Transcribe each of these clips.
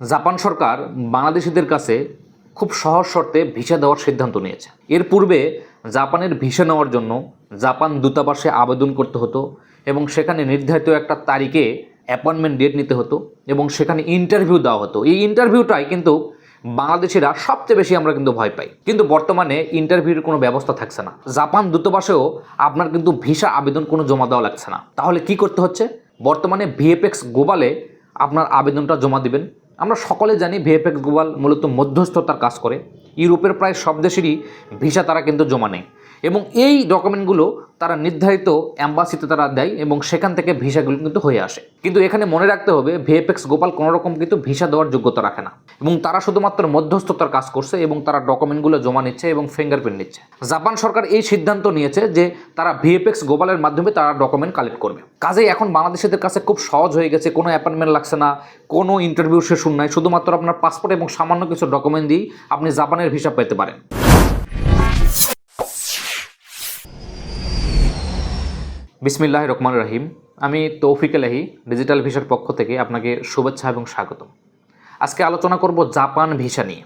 Japan সরকার বাংলাদেশিদের কাছে খুব সহজ শর্তে ভিসা দেওয়ার সিদ্ধান্ত নিয়েছে। এর পূর্বে জাপানের ভিসা নেওয়ার জন্য জাপান দূতাবাসে আবেদন করতে হতো এবং সেখানে নির্ধারিত একটা তারিখে অ্যাপয়েন্টমেন্ট ডেট নিতে হতো এবং সেখানে ইন্টারভিউ দেওয়া হতো। এই ইন্টারভিউটাই কিন্তু বাংলাদেশিরা সবচেয়ে বেশি আমরা কিন্তু ভয় পাই। কিন্তু বর্তমানে ইন্টারভিউর কোনো ব্যবস্থা থাকছে না। জাপান দূতাবাসেও আপনার কিন্তু ভিসা আবেদন কোনো জমা দেওয়া লাগছে না। তাহলে কি করতে হচ্ছে? বর্তমানে ভিএফএক্স গ্লোবালে আপনার আবেদনটা জমা দিবেন। আমরা সকলে জানি ভিএফএক্স গ্লোবাল মূলত মধ্যস্থতার কাজ করে। ইউরোপের প্রায় সব দেশেরই ভিসা তারা কিন্তু জমা নেয়। এবং এই ডকুমেন্টগুলো তারা নির্ধারিত অ্যাম্বাসিতে তারা দেয় এবং সেখান থেকে ভিসাগুলো কিন্তু হয়ে আসে। কিন্তু এখানে মনে রাখতে হবে, ভিএফএক্স গোপাল কোনো রকম কিন্তু ভিসা দেওয়ার যোগ্যতা রাখে না। এবং তারা শুধুমাত্র মধ্যস্থতার কাজ করছে এবং তারা ডকুমেন্টগুলো জমা নিচ্ছে এবং ফিঙ্গারপ্রিন্ট নিচ্ছে। জাপান সরকার এই সিদ্ধান্ত নিয়েছে যে তারা ভিএফএক্স গোপালের মাধ্যমে তারা ডকুমেন্ট কালেক্ট করবে। কাজেই এখন বাংলাদেশিদের কাছে খুব সহজ হয়ে গেছে, কোনো অ্যাপয়েন্টমেন্ট লাগছে না, কোনো ইন্টারভিউ সেশন নাই, শুধুমাত্র আপনার পাসপোর্ট এবং সামান্য কিছু ডকুমেন্ট দিয়েই আপনি জাপানের ভিসা পেতে পারেন। বিসমিল্লাহ রহমান রহিম। আমি তৌফিক এলাহি ডিজিটাল ভিসার পক্ষ থেকে আপনাকে শুভেচ্ছা এবং স্বাগতম। আজকে আলোচনা করব জাপান ভিসা নিয়ে।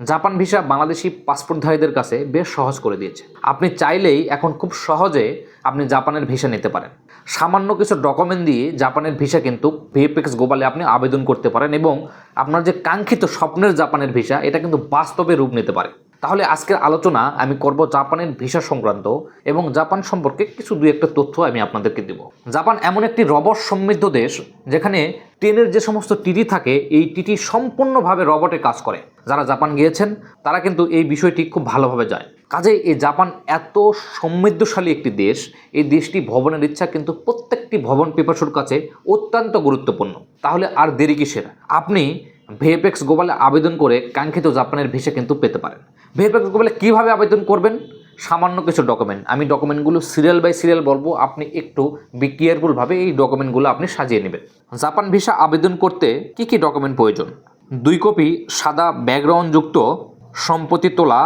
জাপান ভিসা বাংলাদেশি পাসপোর্টধারীদের কাছে বেশ সহজ করে দিয়েছে। আপনি চাইলেই এখন খুব সহজে আপনি জাপানের ভিসা নিতে পারেন। সামান্য কিছু ডকুমেন্ট দিয়ে জাপানের ভিসা কিন্তু ভিএফএক্স গোবালে আপনি আবেদন করতে পারেন এবং আপনার যে কাঙ্ক্ষিত স্বপ্নের জাপানের ভিসা, এটা কিন্তু বাস্তবে রূপ নিতে পারে। তাহলে আজকের আলোচনা আমি করব জাপানের ভিসা সংক্রান্ত এবং জাপান সম্পর্কে কিছু দুই একটা তথ্য আমি আপনাদেরকে দেব। জাপান এমন একটি রবট সমৃদ্ধ দেশ যেখানে ট্রেনের যে সমস্ত টিটি থাকে, এই টিটি সম্পূর্ণভাবে রবটে কাজ করে। যারা জাপান গিয়েছেন, তারা কিন্তু এই বিষয়টি খুব ভালোভাবে যায় কাজে এই জাপান এত সমৃদ্ধশালী একটি দেশ, এই দেশটি ভবনের ইচ্ছা কিন্তু প্রত্যেকটি ভবন পিপাসুর কাছে অত্যন্ত গুরুত্বপূর্ণ। তাহলে আর দেরি কিসের? আপনি ভিএফএক্স গোবালে আবেদন করে কাঙ্ক্ষিত জাপানের ভিসা কিন্তু পেতে পারেন। ভিএফএক্স গোবালে কীভাবে আবেদন করবেন? সামান্য কিছু ডকুমেন্ট আমি ডকুমেন্টগুলো সিরিয়াল বাই সিরিয়াল বলব। আপনি একটু বি কেয়ারফুলভাবে এই ডকুমেন্টগুলো আপনি সাজিয়ে নেবেন। জাপান ভিসা আবেদন করতে কি কি ডকুমেন্ট প্রয়োজন? দুই কপি সাদা ব্যাকগ্রাউন্ডযুক্ত সম্পত্তি তোলা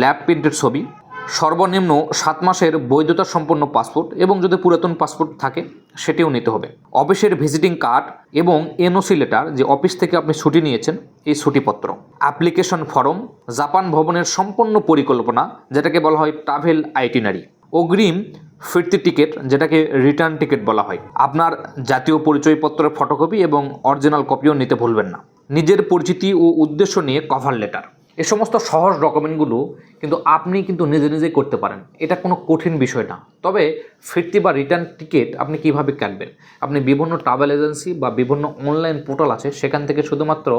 ল্যাব প্রিন্টের ছবি সর্বনিম্ন সাত মাসের বৈধতা সম্পন্ন পাসপোর্ট এবং যদি পুরাতন পাসপোর্ট থাকে, সেটিও নিতে হবে। অফিসের ভিজিটিং কার্ড এবং এনওসি লেটার যে অফিস থেকে আপনি ছুটি নিয়েছেন, এই ছুটিপত্র। অ্যাপ্লিকেশন ফর্ম, জাপান ভবনের সম্পূর্ণ পরিকল্পনা, যেটাকে বলা হয় ট্রাভেল আইটিনারি। অগ্রিম ফিরতি টিকিট, যেটাকে রিটার্ন টিকিট বলা হয়। আপনার জাতীয় পরিচয়পত্রের ফটোকপি এবং অরিজিনাল কপিও নিতে ভুলবেন না। নিজের পরিচিতি ও উদ্দেশ্য নিয়ে কভার লেটার। এ সমস্ত সহজ ডকুমেন্টগুলো কিন্তু আপনি কিন্তু নিজে নিজেই করতে পারেন। এটা কোনো কঠিন বিষয় না। তবে ফিরতি বা রিটার্ন টিকিট আপনি কীভাবে কাটবেন? আপনি বিভিন্ন ট্রাভেল এজেন্সি বা বিভিন্ন অনলাইন পোর্টাল আছে, সেখান থেকে শুধুমাত্র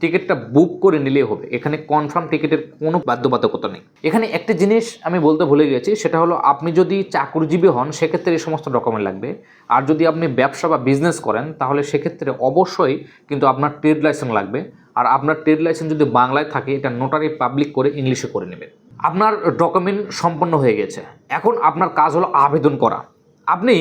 টিকিটটা বুক করে নিলেই হবে। এখানে কনফার্ম টিকিটের কোনো বাধ্যবাধকতা নেই। এখানে একটি জিনিস আমি বলতে ভুলে গেছি, সেটা হলো আপনি যদি চাকরিজীবী হন, সেক্ষেত্রে এই সমস্ত ডকুমেন্ট লাগবে। আর যদি আপনি ব্যবসা বা বিজনেস করেন, তাহলে সেক্ষেত্রে অবশ্যই কিন্তু আপনার ট্রেড লাইসেন্স লাগবে। আর আপনার ট্রেড লাইসেন্স যদি বাংলায় থাকে, এটা নোটারি পাবলিক করে ইংলিশে করে নেবেন। আপনার ডকুমেন্ট সম্পন্ন হয়ে গেছে। এখন আপনার কাজ হলো আবেদন করা। আপনি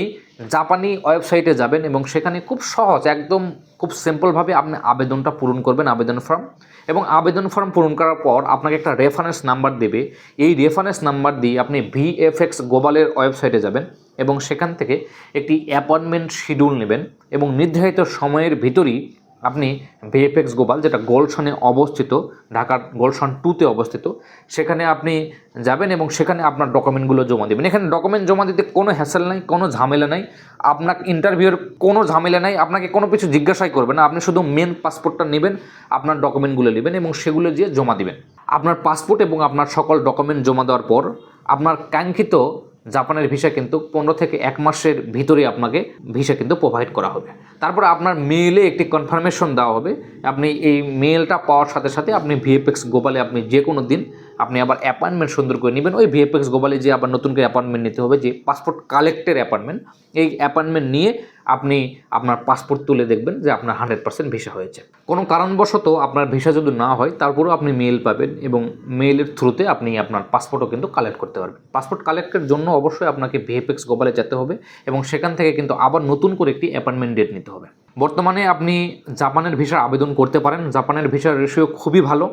জাপানি ওয়েবসাইটে যাবেন এবং সেখানে খুব সহজ, একদম খুব সিম্পলভাবে আপনি আবেদনটা পূরণ করবেন, আবেদন ফর্ম এবং আবেদন ফর্ম পূরণ করার পর আপনাকে একটা রেফারেন্স নাম্বার দেবে। এই রেফারেন্স নাম্বার দিয়ে আপনি ভিএফএক্স গ্লোবালের ওয়েবসাইটে যাবেন এবং সেখান থেকে একটি অ্যাপয়েন্টমেন্ট শিডিউল নেবেন এবং নির্ধারিত সময়ের ভিতরই আপনি ভিএফএক্স গোপাল যেটা গোলশনে অবস্থিত, ঢাকার গোলশন টুতে অবস্থিত, সেখানে আপনি যাবেন এবং সেখানে আপনার ডকুমেন্টগুলো জমা দেবেন। এখানে ডকুমেন্ট জমা দিতে কোনো হ্যাসেল নাই, কোনো ঝামেলা নাই। আপনার ইন্টারভিউর কোনো ঝামেলা নাই, আপনাকে কোনো কিছু জিজ্ঞাসাই করবে না। আপনি শুধু মেন পাসপোর্টটা নেবেন, আপনার ডকুমেন্টগুলো নেবেন এবং সেগুলো দিয়ে জমা দিবেন। আপনার পাসপোর্ট এবং আপনার সকল ডকুমেন্ট জমা দেওয়ার পর, আপনার কাঙ্ক্ষিত জাপানের ভিসা কিন্তু পনেরো থেকে এক মাসের ভিতরে আপনাকে ভিসা কিন্তু প্রোভাইড করা হবে। তারপর আপনার মেলে একটি কনফার্মেশন দেওয়া হবে। আপনি এই মেলটা পাওয়ার সাথে সাথে আপনি ভিএফএক্স গোপালে আপনি যে কোনো দিন আপনি আবার অ্যাপয়েন্টমেন্ট সুন্দর করে নেবেন। ওই ভিএফএক্স গোপালে যে আবার নতুন করে অ্যাপয়েন্টমেন্ট নিতে হবে, যে পাসপোর্ট কালেক্টের অ্যাপয়েন্টমেন্ট এই অ্যাপয়েন্টমেন্ট নিয়ে আপনি আপনার পাসপোর্ট তুলে দেখবেন যে আপনার হান্ড্রেড পার্সেন্ট ভিসা হয়েছে। কোনো কারণবশত আপনার ভিসা যদি না হয়, তারপরেও আপনি মেল পাবেন এবং মেইলের থ্রুতে আপনি আপনার পাসপোর্টও কিন্তু কালেক্ট করতে পারবেন। পাসপোর্ট কালেক্টের জন্য অবশ্যই আপনাকে ভিএফএক্স গোপালে যেতে হবে এবং সেখান থেকে কিন্তু আবার নতুন করে একটি অ্যাপয়েন্টমেন্ট ডেট নিতে হবে। বর্তমানে আপনি জাপানের ভিসার আবেদন করতে পারেন। জাপানের ভিসার রেশিও খুবই ভালো।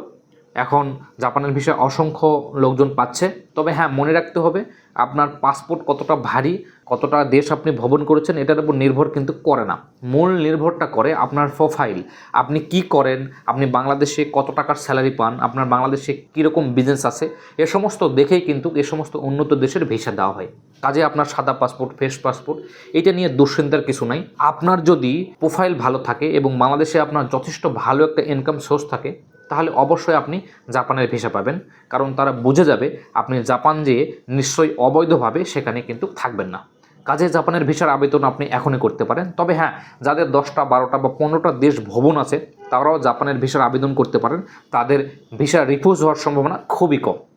এখন জাপানের ভিসায় অসংখ্য লোকজন পাচ্ছে। তবে হ্যাঁ মনে রাখতে হবে, আপনার পাসপোর্ট কতটা ভারী, কতটা দেশ আপনি ভ্রমণ করেছেন, এটার উপর নির্ভর কিন্তু করে না। মূল নির্ভরটা করে আপনার প্রোফাইল আপনি কি করেন, আপনি বাংলাদেশে কত টাকার স্যালারি পান, আপনার বাংলাদেশে কীরকম বিজনেস আছে, এ সমস্ত দেখেই কিন্তু এ সমস্ত উন্নত দেশের ভিসা দেওয়া হয়। কাজে আপনার সাদা পাসপোর্ট, ফ্রেশ পাসপোর্ট, এটা নিয়ে দুশ্চিন্তার কিছু নাই। আপনার যদি প্রোফাইল ভালো থাকে এবং বাংলাদেশে আপনার যথেষ্ট ভালো একটা ইনকাম সোর্স থাকে তাহলে অবশ্যই আপনি জাপানের ভিসা পাবেন। কারণ তারা বুঝে যাবে, আপনি জাপান যেয়ে নিশ্চয়ই অবৈধভাবে সেখানে কিন্তু থাকবেন না। কাজে জাপানের ভিসার আবেদন আপনি এখনই করতে পারেন। তবে হ্যাঁ যাদের দশটা, বারোটা বা পনেরোটা দেশ ভবন আছে, তারাও জাপানের ভিসার আবেদন করতে পারেন। তাদের ভিসা রিফিউজ হওয়ার সম্ভাবনা খুবই কম।